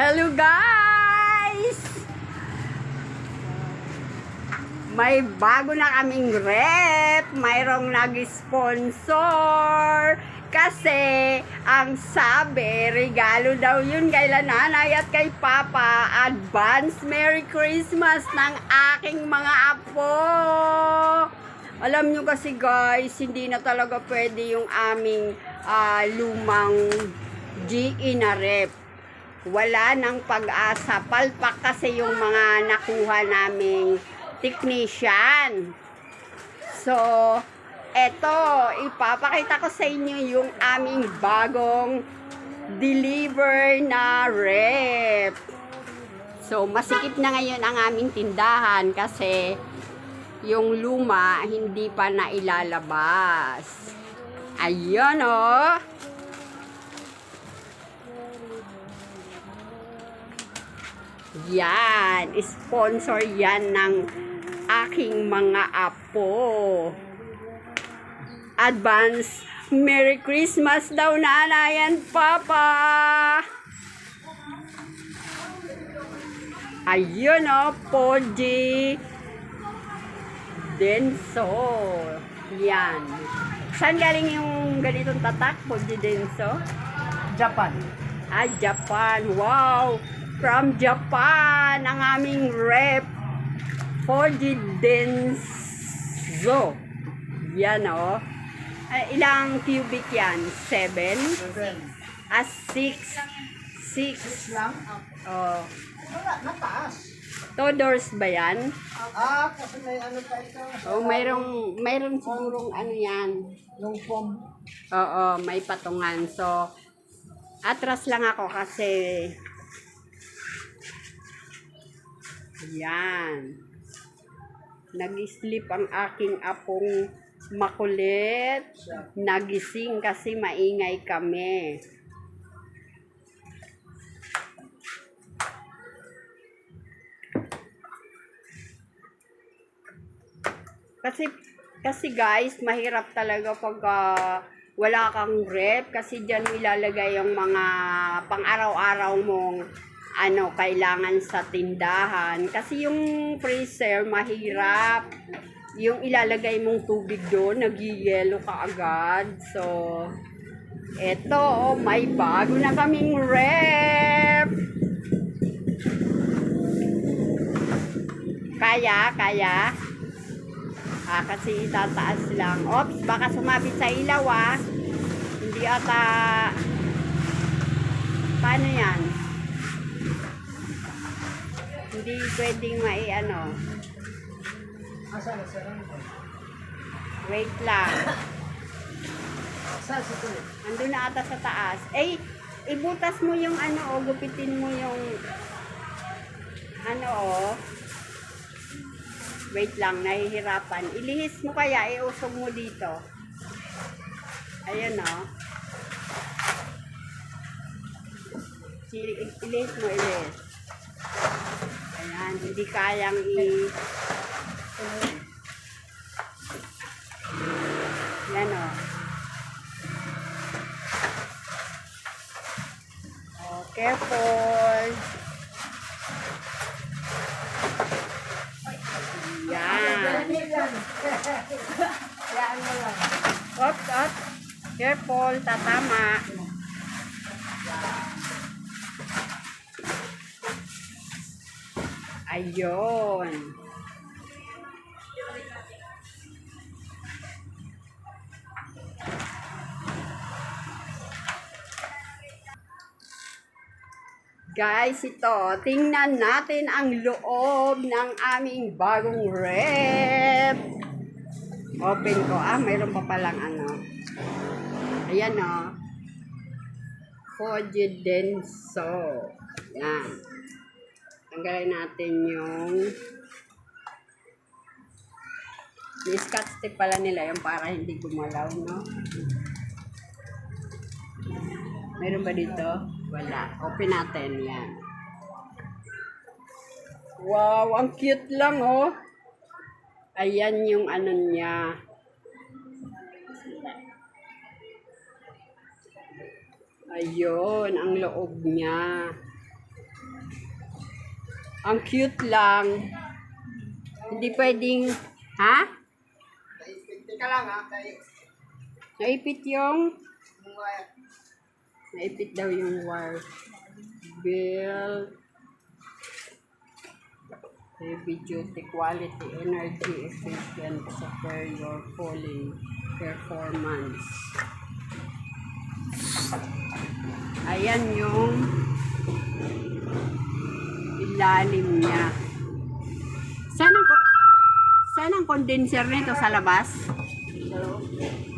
Hello guys! May bago na kaming rep. Mayroong nag-sponsor. Kasi, ang sabi, regalo daw yun kay nanay at kay papa. Advance Merry Christmas ng aking mga apo. Alam nyo kasi guys, hindi na talaga pwede yung aming ah, lumang GE na rep wala nang pag-asa. Palpak kasi yung mga nakuha naming technician. So, eto, ipapakita ko sa inyo yung aming bagong deliver na rep. So, masikip na ngayon ang aming tindahan kasi yung luma hindi pa nailalabas. Ayun oh. Yan, sponsor yan ng aking mga apo. Advance Merry Christmas daw nanay and papa. Ayun o, Poji Denso. Yan. Saan galing yung ganitong tatak, Poji Denso? Japan. Ah, Japan. Wow! From Japan, ang aming rep. Fuji Denso. Yan, oh. Ay, ilang cubic yan? Seven? Seven. Ah, six. Six. Six lang? Oh. Wala, nataas. Two doors ba yan? Ah, kasi may ano pa ito. Oh, mayroong, mayroong sigurong ano yan. Yung foam. Oo, may patungan. So, atras lang ako kasi yan. Nag-sleep ang aking apong makulit. Nagising kasi maingay kami. Kasi kasi guys, mahirap talaga pag ah, wala kang rep kasi diyan ilalagay yung mga pang-araw-araw mong ano kailangan sa tindahan kasi yung freezer mahirap yung ilalagay mong tubig doon nagiyelo ka agad so eto oh, may bago na kaming rep kaya kaya Ah, kasi itataas lang. Ops, baka sumabit sa ilaw ah. Hindi ata... Paano yan? Hindi pwedeng mai ano. Wait lang. Andun na ata sa taas. Eh, ibutas mo yung ano o, gupitin mo yung ano o. Wait lang, nahihirapan. Ilihis mo kaya, iusog mo dito. Ayan o. Si- Ilihis mo, ilihis. Ayan, hindi kayang i... Yan o. Oh, careful. Yan. Yan mo lang. Ops, ops. Careful, tatama. Ayun. Guys, ito, tingnan natin ang loob ng aming bagong rep. Open ko. Ah, mayroon pa palang ano. Ayan o. Oh. Fuji Denso. Yan. Tanggalin natin yung may scotch pala nila yung para hindi gumalaw, no? Meron ba dito? Wala. Open natin. Yan. Wow, ang cute lang, oh. Ayan yung ano niya. Ayun, ang loob niya. Ang cute lang. Hindi pwedeng, ha? Teka lang ha, Naipit yung, naipit daw yung wire. Build heavy duty quality energy efficient superior cooling performance. Ayan yung ilalim niya. Saan ang, saan ang condenser nito sa labas?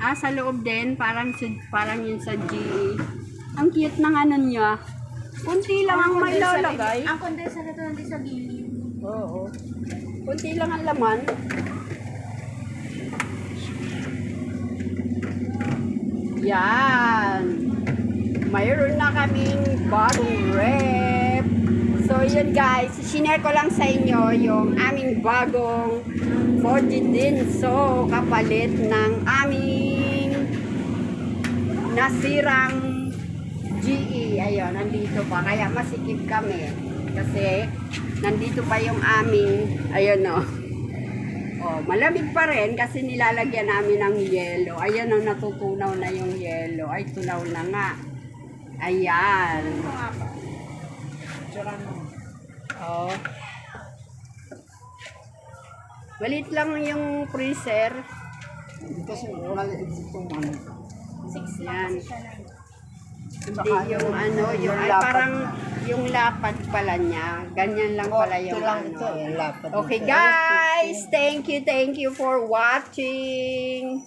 Ah, sa loob din, parang parang yun sa GE. Ang cute ng ano niya. Kunti lang ang may lalagay. Ang condenser nito nandito sa gilid. Oo. Kunti lang ang laman. Yan. Mayroon na kaming bagong rep. So yun guys, sinare ko lang sa inyo yung aming bagong 40 din. So kapalit ng aming nasirang GE. Ayun, nandito pa. Kaya masikip kami. Kasi nandito pa yung aming, ayun o. Oh, malamig pa rin kasi nilalagyan namin ng yelo. Ayan ang natutunaw na yung yelo. Ay, tunaw na nga. Ayan. Tsuran mo. Oh. Malit lang yung freezer. Kasi maliit itong ano. Yan. Siya na yun. Hindi yung ano, yung, ay parang yung lapad pala niya. Ganyan lang pala yung Ito lang ano. ito lapad Okay guys, thank you, thank you for watching.